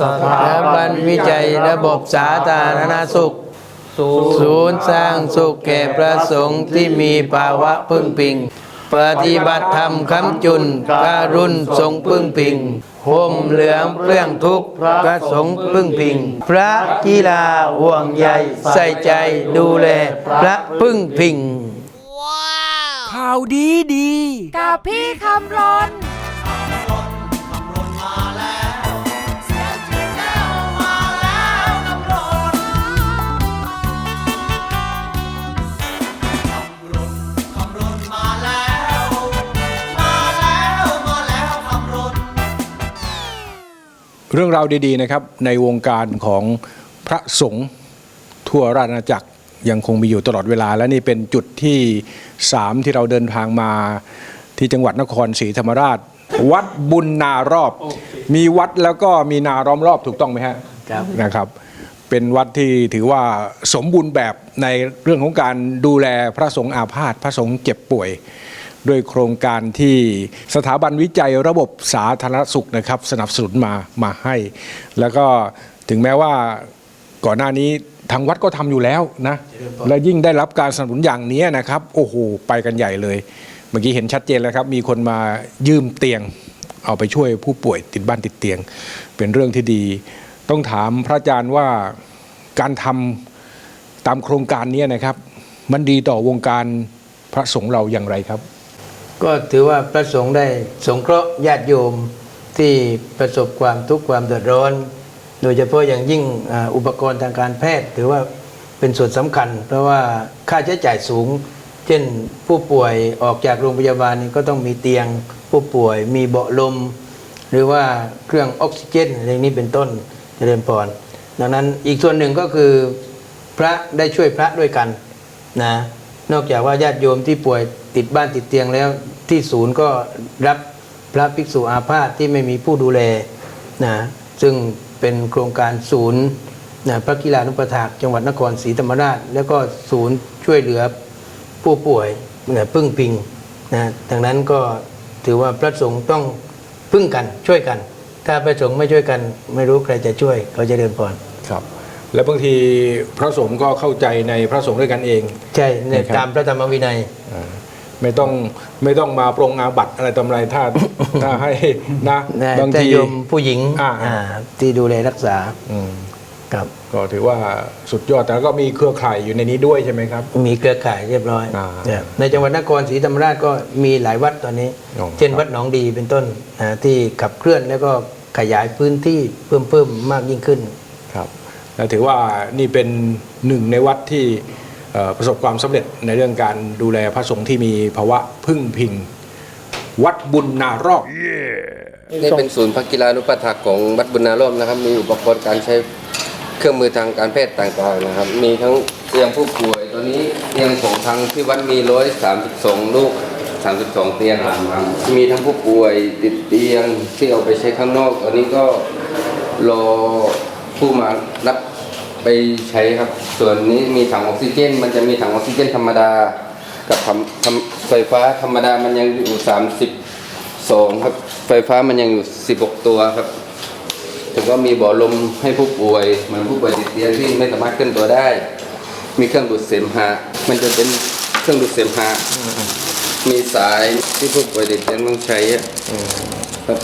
สถาบันวิจัยระบบสาธารณสุข ศูนย์สร้างสุขแก่พระสงฆ์ที่มีภาวะพึ่งพิง ปฏิบัติธรรมคำจุนการุณทรงพึ่งพิงห่มเหลืองเปลื้องทุกข์พระสงฆ์พึ่งพิง พระกีฬาห่วงใยใส่ใจดูแลพระพึ่งพิงข่าวดีดี กับพี่คำรน เรื่องราวดีๆนะครับในวงการของพระสงฆ์ทั่วราชอาณาจักรยังคงมีอยู่ตลอดเวลา และนี่เป็นจุดที่ 3 ที่เราเดินทางมาที่จังหวัดนครศรีธรรมราช วัดบุญนารอบ มีวัดแล้วก็มีนาล้อมรอบถูกต้องไหมฮะครับนะครับ เป็นวัดที่ถือว่าสมบูรณ์แบบในเรื่องของการดูแลพระสงฆ์อาพาธพระสงฆ์เจ็บป่วย ด้วยโครงการที่สถาบันวิจัยระบบสาธารณสุขนะครับ สนับสนุนมามาให้ แล้วก็ถึงแม้ว่าก่อนหน้านี้ทางวัดก็ทำอยู่แล้วนะ และยิ่งได้รับการสนับสนุนอย่างนี้นะครับ โอ้โห ไปกันใหญ่เลย เมื่อกี้เห็นชัดเจนแล้วครับ มีคนมายืมเตียง เอาไปช่วยผู้ป่วยติดบ้านติดเตียง เป็นเรื่องที่ดี ต้องถามพระอาจารย์ว่าการทำตามโครงการนี้นะครับ มันดีต่อวงการพระสงฆ์เราอย่างไรครับ ก็ถือว่าพระสงฆ์ได้สงเคราะห์ญาติโยมที่ประสบความทุกข์ความเดือดร้อน โดยเฉพาะอย่างยิ่งอุปกรณ์ทางการแพทย์ ถือว่าเป็นส่วนสำคัญ เพราะว่าค่าใช้จ่ายสูง เช่นผู้ป่วยออกจากโรงพยาบาลนี่ก็ต้องมีเตียง ผู้ป่วยมีเบาะลม หรือว่าเครื่องออกซิเจนอะไรนี้เป็นต้นเจริญพรดังนั้นอีกส่วนหนึ่งก็คือพระได้ช่วยพระด้วยกันนะนอกจากว่าญาติโยมที่ป่วยติดบ้านติดเตียงแล้ว ที่ศูนย์ก็รับพระภิกษุอาพาธที่ไม่มีผู้ดูแลนะซึ่งเป็นโครงการศูนย์นะพระกีฬานุปถากจังหวัดนครศรีธรรมราช แล้วก็ศูนย์ช่วยเหลือผู้ป่วยเนี่ยพึ่งพิงนะดังนั้นก็ถือว่าพระสงฆ์ต้องพึ่งกันช่วยกัน ถ้าพระสงฆ์ไม่ช่วยกัน ไม่รู้ใครจะช่วยเขาจะเดินพรครับ และบางทีพระสงฆ์ก็เข้าใจในพระสงฆ์ด้วยกันเอง ใช่เนี่ยนะครับตามพระธรรมวินัยอ่า ไม่ต้องไม่ต้องมาปรงอาบัตอะไรตำไรถ้าถ้าให้นะนะบางแต่ทีโยมผู้หญิงอ่าอ่าที่ดูแลรักษาอืมครับก็ถือว่าสุดยอดแต่ก็มีเครือข่ายอยู่ในนี้ด้วยใช่ไหมครับ มีเครือข่ายเรียบร้อยอ่าเนี่ยในจังหวัดนครศรีธรรมราชก็มีหลายวัดตอนนี้อ๋อเช่นครับวัดหนองดีเป็นต้นนะที่ขับเคลื่อนแล้วก็ขยายพื้นที่เพิ่มเพิ่มมากยิ่งขึ้นครับและถือว่านี่เป็นหนึ่งในวัดที่เอ่อ ประสบความสำเร็จในเรื่องการดูแลพระสงฆ์ที่มีภาวะพึ่งพิง วัดบุญนารอบนี่เป็นศูนย์พักกีฬานุปถัมภ์ของวัดบุญนาร่มนะครับ มีอุปกรณ์การใช้เครื่องมือทางการแพทย์ต่างๆนะครับ มีทั้งเตียงผู้ป่วยตัวนี้เตียงของทางที่วัดมีร้อยสามสิบสองลูกสามสิบสองเตียงครับมีทั้งผู้ป่วยติดเตียงที่เอาไปใช้ข้างนอกตอนนี้ก็รอผู้มารับ ไปใช้ครับ ส่วนนี้มีถังออกซิเจน มันจะมีถังออกซิเจนธรรมดา กับทำทำไฟฟ้าธรรมดามันยังอยู่สามสิบสองครับ ไฟฟ้ามันยังอยู่ 16 ตัวครับถึงก็มีบ่อลมให้ผู้ป่วยเหมือนผู้ป่วยติดเตียงที่ไม่สามารถขึ้นตัวได้ มีเครื่องดูดเสมหะ มันจะเป็นเครื่องดูดเสมหะ มีสายที่ผู้ป่วยติดเตียงต้องใช้ครับ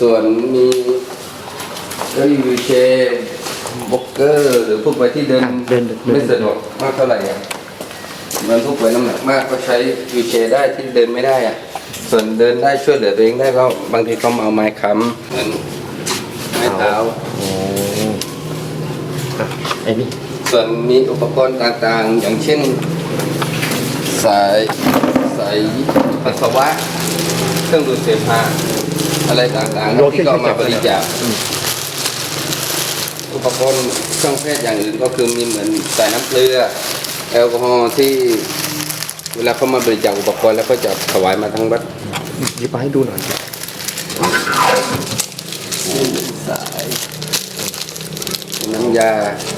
ส่วนมีเก้าอี้วีลแช ร์บ็อกเกอร์ หรือผู้ป่วยที่เดินเดินเดิน ไม่สะดวกมากเท่าไหร่อะเหมันผู้ป่วยน้ำหนักมากก็ใช้วีลแชร์ได้ที่เดินไม่ได้อะส่วนเดินได้ช่วยเหลือตัวเองได้ก็บางทีเขามาเอาไม้ค้ำเหมือนไม้เท้าไอ้นี่ส่วนมีอุปกรณ์ต่างๆ อย่างเช่น สายสายปัสสาวะ เครื่องดูดเสมหะอะไรต่างๆครับที่ก็เอามาบริจาคอุ ปกรณ์เครื่องแพทย์อย่างอื่นก็คือมีเหมือนสายน้ำเกลือแอลกอฮอล์ที่เวลาเขามาบริจาคอุปกรณ์แล้วก็จะถวายมาทั้งวัดหยิบมาให้ดูหน่อยสายน้ำยา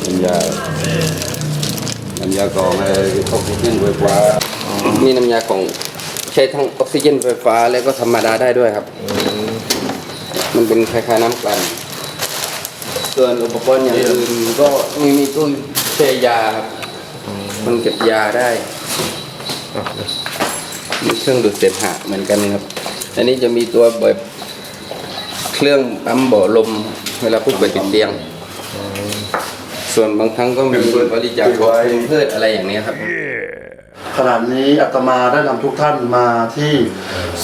น้ำยา น้ำยากรองอะไรออกซิเจนไฟฟ้ามีน้ำยาของใช้ทั้งออกซิเจนไฟฟ้าแล้วก็ธรรมดาได้ด้วยครับ มันเป็นคล้ายๆน้ำกลั่น ส่วนอุปกรณ์อย่างอื่นก็มีมีตู้แช่ยาครับมันเก็บยาได้มีเครื่องดูดเสมหะเหมือนกันครับ อันนี้จะมีตัวแบบเครื่องปั๊มบ่อลม เวลาผู้ป่วยติดเตียง ส่วนบางครั้งก็มีบริจาคของเพืชอะไรอย่างเนี้ยครับ ขณะนี้อาตมาได้นำทุกท่านมาที่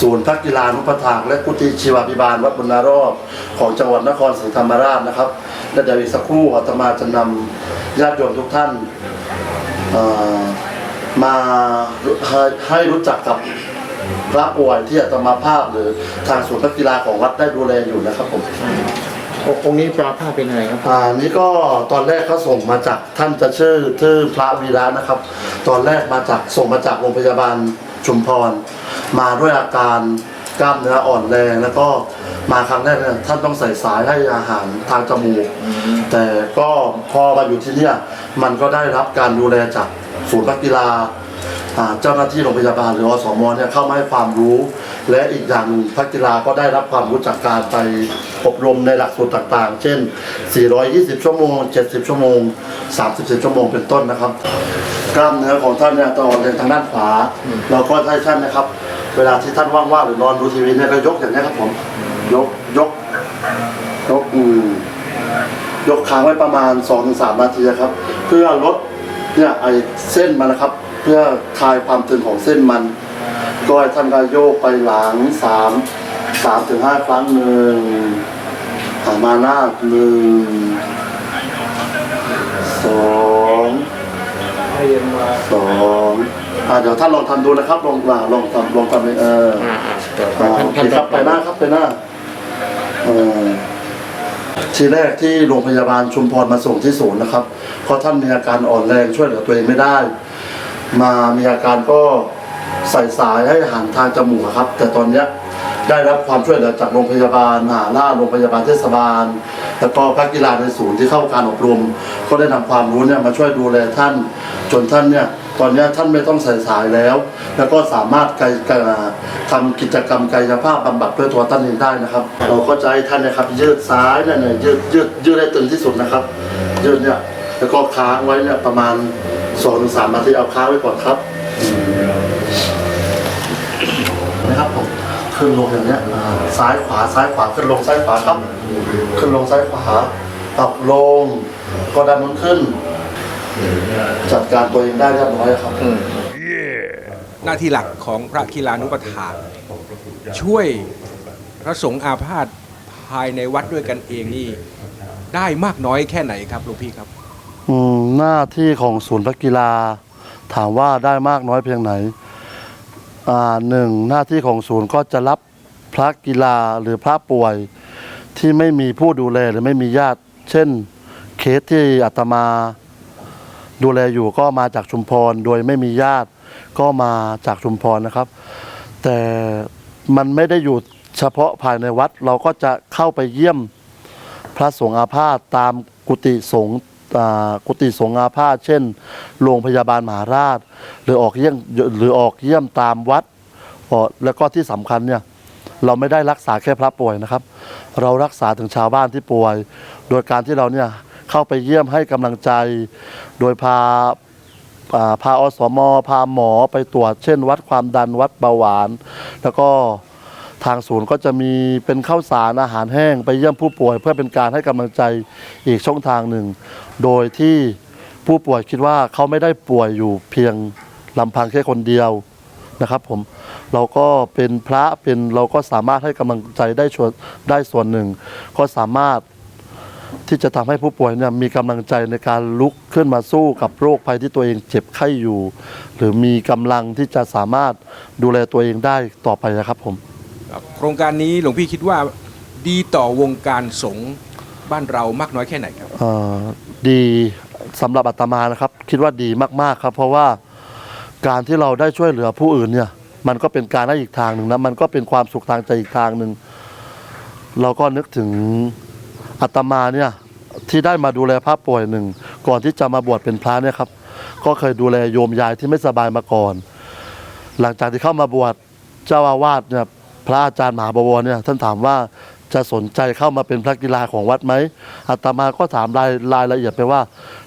ศูนย์พักกีฬานุปถากและกุฏิชีวาภิบาลวัดบุญนารอบของจังหวัดนครศรีธรรมราชนะครับและเดี๋ยวอีกสักครู่อาตมาจะนำญาติโยมทุกท่านเอ่อมาให้ให้รู้จักกับพระป่วยที่อาตมาภาพหรือทางศูนย์พักกีฬาของวัดได้ดูแลอยู่นะครับผม องค์นี้ปลาผ้าเป็นอะไรครับ อ่านี่ก็ตอนแรกเขาส่งมาจากท่านจะชื่อชื่อพระวีระนะครับ ตอนแรกมาจากส่งมาจากโรงพยาบาลชุมพร มาด้วยอาการกล้ามเนื้ออ่อนแรงแล้วก็มาครั้งแรกเนี่ยท่านต้องใส่สายให้อาหารทางจมูก แต่ก็พอมาอยู่ที่เนี่ยมันก็ได้รับการดูแลจากศูนย์นักกีฬาอ่า เจ้าหน้าที่โรงพยาบาลหรืออสมเนี่ยเข้ามาให้ความรู้ และอีกอย่างพักกีฬาก็ได้รับความรู้จากการไปอบรมในหลักสูตรต่างๆ เช่น 420 ชั่วโมง 70 ชั่วโมง 30 ชั่วโมงเป็นต้นนะครับ กล้ามเนื้อของท่านเนี่ยตอ่อนแรงทางด้านขวา เราก็ให้ท่านนะครับ เวลาที่ท่านว่างๆหรือนอนดูทีวีเนี่ยก็ยกอย่างนี้ครับผมยกยกยกอืมยกค้างไว้ประมาณ 2-3 นาทีครับ เพื่อลดเนี่ยไอเส้นมันนะครับ เพื่อคลายความตึงของเส้นมัน ก็ให้ท่านก็โยกไปหลังสามสามถึงห้าครั้งหนึ่งหามาหน้าหนึ่งสองสองอ่าเดี๋ยวท่านลองทำดูนะครับ ลองอ่าลองทำลองทำเอออ่าอ่าเดี๋ยวอ่าท่านโอเคครับไปหน้าครับไปหน้าเออทีแรกที่โรงพยาบาลชุมพรมาส่งที่ศูนย์นะครับเพราะท่านมีอาการอ่อนแรงช่วยเหลือตัวเองไม่ได้ มามีอาการก็ใส่สายให้หารทางจมูกครับ แต่ตอนเนี้ยได้รับความช่วยเหลือจากโรงพยาบาลมหาราชโรงพยาบาลเทศบาล แล้วก็พักกีฬาในศูนย์ที่เข้าการอบรม ก็ได้นำความรู้เนี่ยมาช่วยดูแลท่าน จนท่านเนี่ยตอนนี้ท่านไม่ต้องใส่สายแล้ว แล้วก็สามารถไกลไกลทำกิจกรรมกายภาพบำบัดด้วยตัวท่านเองได้นะครับ เราก็จะให้ท่านนะครับยืดซ้ายเนี่ยยืดยืดยืดให้ตึงที่สุดนะครับยืดเนี่ยแล้วก็ค้างไว้เนี่ยประมาณ สองถึงสามนาทีเอาค้างไว้ก่อนครับนะครับผมขึ้นลงอย่างเนี้ยซ้ายขวาซ้ายขวาขึ้นลงซ้ายขวาครับ ขึ้นลงซ้ายขวาปรับลงก็ดันนู้นขึ้น จัดการตัวเองได้เรียบร้อยครับหน้าที่หลักของพระกีฬานุปถาช่วยพระสงฆ์อาพาธภายในวัดด้วยกันเองนี่ ได้มากน้อยแค่ไหนครับหลวงพี่ครับ อืมหน้าที่ของศูนย์พักกีฬา ถามว่าได้มากน้อยเพียงไหน อ่าหนึ่งหน้าที่ของศูนย์ก็จะรับพระกีฬาหรือพระป่วยที่ไม่มีผู้ดูแลหรือไม่มีญาติ เช่น เคสที่อาตมาดูแลอยู่ก็มาจากชุมพรโดยไม่มีญาติก็มาจากชุมพรนะครับ แต่มันไม่ได้อยู่เฉพาะภายในวัดเราก็จะเข้าไปเยี่ยมพระสงฆ์อาพาธตามกุฏิสงฆ์ กุฏิสงฆ์อาพาธเช่น โรงพยาบาลมหาราช หรือออกเยี่ยมหรือออกเยี่ยมตามวัดแล้วก็ที่สำคัญเนี่ยเราไม่ได้รักษาแค่พระป่วยนะครับ เรารักษาถึงชาวบ้านที่ป่วย โดยการที่เราเนี่ยเข้าไปเยี่ยมให้กำลังใจ โดยพาอ่าพาอสม พาหมอไปตรวจ เช่น วัดความดันวัดเบาหวาน แล้วก็ ทางศูนย์ก็จะมีเป็นข้าวสารอาหารแห้งไปเยี่ยมผู้ป่วย เพื่อเป็นการให้กำลังใจอีกช่องทางหนึ่ง โดยที่ผู้ป่วยคิดว่าเขาไม่ได้ป่วยอยู่เพียงลำพังแค่คนเดียวนะครับผมเราก็เป็นพระเป็นเราก็สามารถให้กำลังใจได้ชวนได้ส่วนหนึ่ง ก็สามารถที่จะทำให้ผู้ป่วยเนี่ยมีกำลังใจในการลุกขึ้นมาสู้กับโรคภัยที่ตัวเองเจ็บไข้อยู่ หรือมีกำลังที่จะสามารถดูแลตัวเองได้ต่อไปนะครับผม โครงการนี้หลวงพี่คิดว่าดีต่อวงการสงฆ์บ้านเรามากน้อยแค่ไหนครับ เอ่อดีสำหรับอาตมานะครับ คิดว่าดีมากๆครับ เพราะว่าการที่เราได้ช่วยเหลือผู้อื่นเนี่ย มันก็เป็นการได้อีกทางหนึ่งนะมันก็เป็นความสุขทางใจอีกทางหนึ่งเราก็นึกถึงอาตมาเนี่ยที่ได้มาดูแลพระป่วยหนึ่งก่อนที่จะมาบวชเป็นพระเนี่ยครับ ก็เคยดูแลโยมยายที่ไม่สบายมาก่อน หลังจากที่เข้ามาบวชเจ้าอาวาสเนี่ย พระอาจารย์มหาบวรเนี่ยท่านถามว่าจะสนใจเข้ามาเป็นพระกีฬาของวัดไหมอาตมาก็ถามรายรายละเอียดไปว่า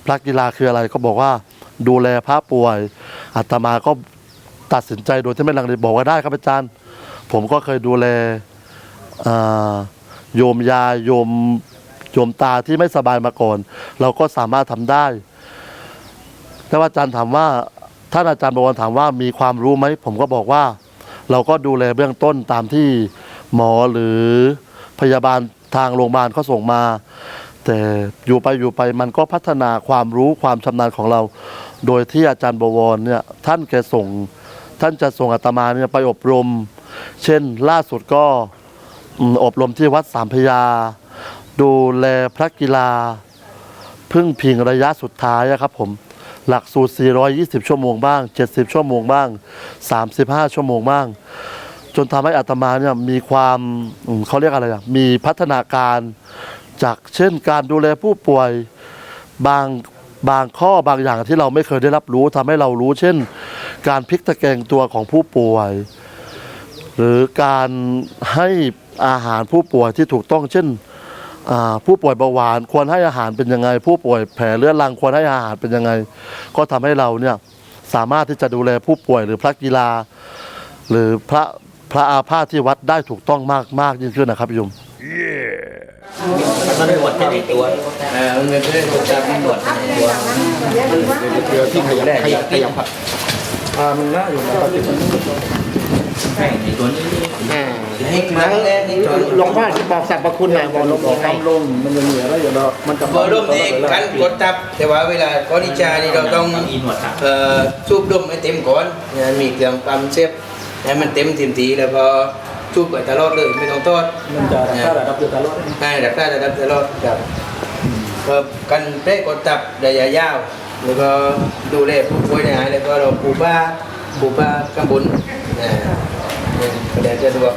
พระกีฬาคืออะไรก็บอกว่าดูแลพระป่วยอาตมาก็ตัดสินใจโดยที่ไม่ลังเลบอกว่าได้ครับอาจารย์ ผมก็เคยดูแลโยมยาโยมโยมตาที่ไม่สบายมาก่อน เราก็สามารถทำได้แต่ว่าอาจารย์ถามว่าท่านอาจารย์บวรถามว่ามีความรู้ไหมผมก็บอกว่า เราก็ดูแลเบื้องต้นตามที่หมอหรือพยาบาลทางโรงพยาบาลเขาส่งมา แต่อยู่ไปอยู่ไปมันก็พัฒนาความรู้ความชำนาญของเรา โดยที่อาจารย์บวรเนี่ยท่านแกส่ง ท่านจะส่งอาตมาเนี่ยไปอบรม เช่นล่าสุดก็อบรมที่วัดสามพยา ดูแลพระกีฬาพึ่งพิงระยะสุดท้ายอะครับผม หลักสูตร 420 ชั่วโมงบ้าง 70 ชั่วโมงบ้าง 35 ชั่วโมงบ้าง จนทำให้อาตมาเนี่ยมีความเขาเรียกอะไรอะมีพัฒนาการจากเช่นการดูแลผู้ป่วยบางบางข้อบางอย่างที่เราไม่เคยได้รับรู้ทำให้เรารู้ เช่น การพลิกตะแกงตัวของผู้ป่วย หรือการให้อาหารผู้ป่วยที่ถูกต้องเช่น ผู้ป่วยเบาหวานควรให้อาหารเป็นยังไง ผู้ป่วยแผลเรื้อรังควรให้อาหารเป็นยังไง ก็ทำให้เราเนี่ยสามารถที่จะดูแลผู้ป่วยหรือพระกีฬา หรือพระพระอาพาธที่วัดได้ถูกต้องมากมากยิ่งขึ้นนะครับโยมมันหมดไปในตัวอ่ามันเป็นเรื่องของการหมดในตัวเดี๋ยวที่ขยับขยับขยับครับอ่ามันน่าอยู่นะครับ นี่ครั้งแรกนี่จนหลวงพ่อที่บอกสรรพคุณหน่อยบอกหลวงพ่อทำลงมันจะเหนื่อแล้วอย่าดอมันจะพอร่มนี่กันกดทับ แต่ว่าเวลาก้อนิจานี่เราต้องเอ่อสูบดมให้เต็มก่อนนะมีเครื่องปั๊มเซฟให้มันเต็มทีมทีแล้วพอสูบไปตลอดเลยไม่ต้องทอด มันจะรักษาระดับเดียวกันแล้วให้ดับได้ระดับตลอดครับก็กันเป้กดตับระยะยาว แล้วก็ดูแลผู้ป่วยในหายแล้วก็เราปูป้า ปูป้าข้างบนนะก็ได้จะดูว่า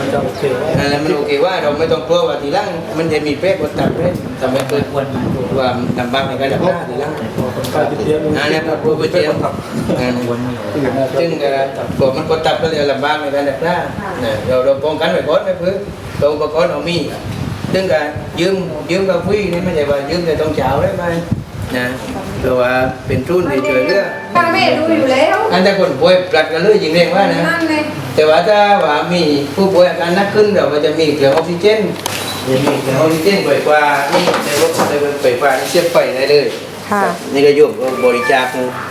มันจะโอเคแล้วมันโอเคว่าเราไม่ต้องกลัวว่าทีหลังมันจะมีเป้กดตับเป้ทำให้เกิดความลำบากในการดับหน้าทีหลังใครติดเชื้ออันนี้ผู้ป่วยเจียมซึ่งพอมันกดตับก็จะลำบากในการดับหน้าเราเราป้องกันไว้ก่อนไม่เพื่อตัวอุปกรณ์เรามีซึ่งก็ยืมยืมกาแฟนี่ไม่ใช่ว่ายืมแต่ต้องเช้าได้ไหมนะ เพราะว่าเป็นทุนที่ช่วยเหลือป้าแม่ดูอยู่แล้วอันถ้าคนป่วยปลัดกันเลยจริงเรียกว่านะนั่นเลยแต่ว่าถ้าว่ามีผู้ป่วยอาการหนักขึ้นเราก็จะมีเครื่องออกซิเจนจะมีเครื่องออกซิเจนบ่อยกว่านี่ในรถในรถไฟฟ้านี่เสียบไฟได้เลยค่ะนี่ก็โยมก็บริจาค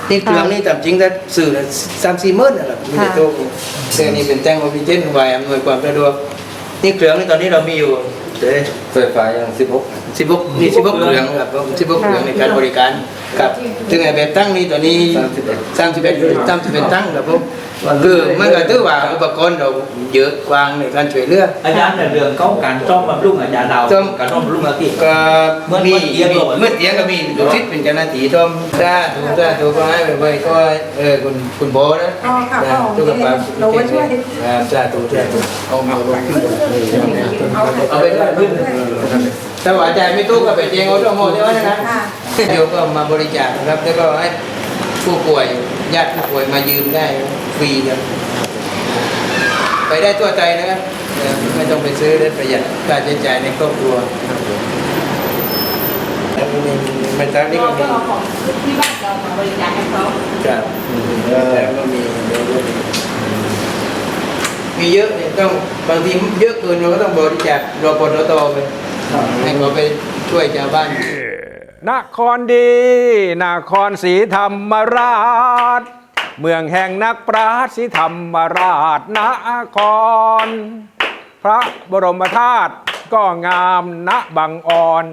นี่เครื่องนี่ตามจริงถ้าสื่อละสามสี่หมื่นนั่นแหละมันจะโตเครื่องนี้เป็นแท่งออกซิเจนไว้อำนวยความสะดวกนี่เครื่องนี่ตอนนี้เรามีอยู่เดี๋ยวไฟฟ้ายังสิบหก สิบหกนี่สิบหกเครื่องครับสิบหกเครื่องในการบริการครับถึงไอ้แบบตั้งนี่ตัวนี้สามสิบเอ็ดสามสิบเอ็ดตั้งครับผมคือมันก็ถือว่าอุปกรณ์เราเยอะกว้างในการช่วยเหลืออาจารย์ในเรื่องของการซ่อมบำรุงอาจารย์ดาวซ่อมการซ่อมบำรุงอาทิตย์ก็เมื่อมีเมื่อเตียงมีเหรอเมื่อเตียงก็มีลูกศิษย์เป็นเจ้าหน้าที่ทอมถ้าถูกถ้าถูกก็ให้ไปๆก็เออคุณคุณโบนะอ๋อค่ะนะพ่อทุกคนเราไว้ช่วยครับจ้าถูกจ้าถูกเอามาลงเอาไปด้วย ถ้าว่าอาจารย์ไม่ตู้ก็ไปเตียงเอาตัวโมได้ไหมนะค่ะโยมก็มาบริจาคนะครับ แล้วก็ให้ผู้ป่วยญาติผู้ป่วยมายืมได้ฟรีครับ ไปได้ทั่วใจนะครับเออไม่ต้องไปซื้อได้ประหยัดค่าใช้จ่ายในครอบครัวครับผมแล้วมีไม่ตามนี้ก็มีที่บ้านเรามาบริจาคให้เขาครับแต่ก็มีเยอะมีเยอะเนี่ยต้องบางทีเยอะเกินเราก็ต้องบริจาครอปตไป ให้เขาไปช่วยชาวบ้านนครดีนครศรีธรรมราช เมืองแห่งนักปราชญ์ศรีธรรมราชนคร พระบรมธาตุก็งามณบางอ่อน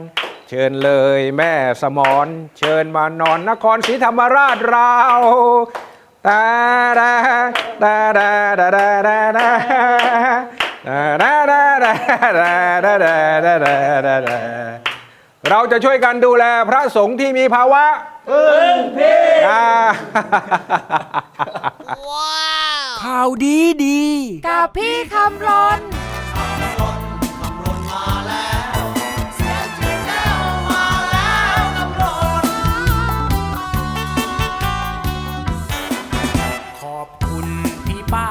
เชิญเลยแม่สมอนเชิญมานอนนครศรีธรรมราชเราตาดาตาดาดาด เราจะช่วยกันดูแลพระสงฆ์ที่มีภาวะพึ่งพิงข่าวดีดี กับพี่คำรนขอบคุณพี่ป้า